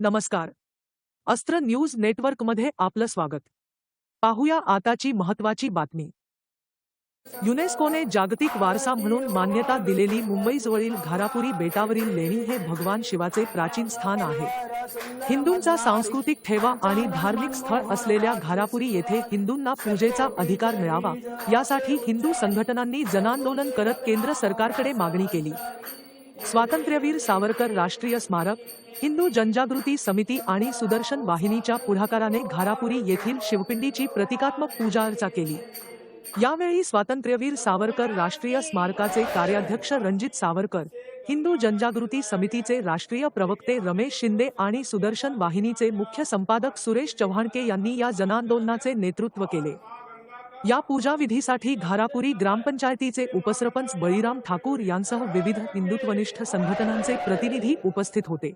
नमस्कार. अस्त्र न्यूज नेटवर्कमध्ये आपलं स्वागत. पाहूया आताची महत्वाची बातमी. युनेस्कोने जागतिक वारसा म्हणून मान्यता दिलेली मुंबईजवळील घारापुरी बेटावरील लेणी हे भगवान शिवाचे प्राचीन स्थान आहे. हिंदूंचा सांस्कृतिक ठेवा आणि धार्मिक स्थळ असलेल्या घारापुरी येथे हिंदूंना पूजेचा अधिकार मिळावा यासाठी हिंदू संघटनांनी जनांदोलन करत केंद्र सरकारकडे मागणी केली. स्वातंत्र्यवीर सावरकर राष्ट्रीय स्मारक हिंदू जनजागृती समिती आणि सुदर्शन वाहिनीच्या पुढाकाराने घारापुरी येथील शिवपिंडीची प्रतिकात्मक पूजा अर्चा केली. यावेळी स्वातंत्र्यवीर सावरकर राष्ट्रीय स्मारकाचे कार्याध्यक्ष रणजित सावरकर हिंदू जनजागृती समितीचे राष्ट्रीय प्रवक्ते रमेश शिंदे आणि सुदर्शन वाहिनीचे मुख्य संपादक सुरेश चव्हाणके यांनी या जनांदोलनाचे नेतृत्व केले. या पूजाविधीसाठी घारापुरी ग्रामपंचायतीचे उपसरपंच बळीराम ठाकूर यांसह विविध हिंदुत्वनिष्ठ संघटनांचे प्रतिनिधी उपस्थित होते.